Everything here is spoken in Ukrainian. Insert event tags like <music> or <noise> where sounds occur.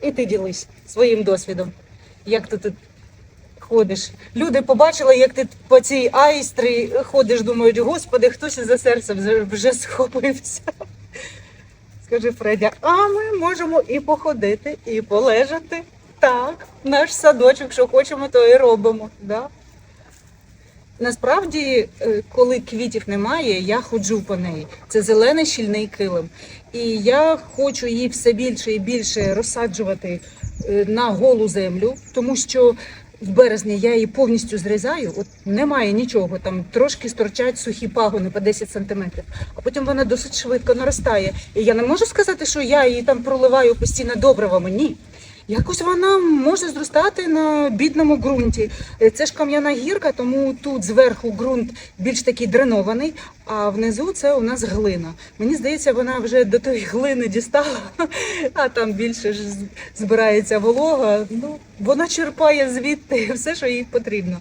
І ти ділись своїм досвідом. Як ти тут ходиш? Люди побачили, як ти по цій айстрі ходиш, думають, господи, хтось за серце вже, схопився. Скажи, Фредя, а ми можемо і походити, і полежати. Так, наш садочок, що хочемо, то і робимо. Да? Насправді, е, коли квітів немає, я ходжу по неї. Це зелений щільний килим. І я хочу її все більше і більше розсаджувати е, на голу землю, тому що в березні я її повністю зрізаю. От немає нічого, там трошки сторчать сухі пагони по 10 сантиметрів, а потім вона досить швидко наростає. І я не можу сказати, що я її там проливаю постійно добривами. Ні. Якось вона може зростати на бідному ґрунті. Е, Це ж кам'яна гірка, тому тут зверху ґрунт більш такий дренований, а внизу це у нас глина. Мені здається, вона вже до тої глини дістала, <laughs> а там більше ж збирається волога. Ну, вона черпає звідти <laughs> все, що їй потрібно.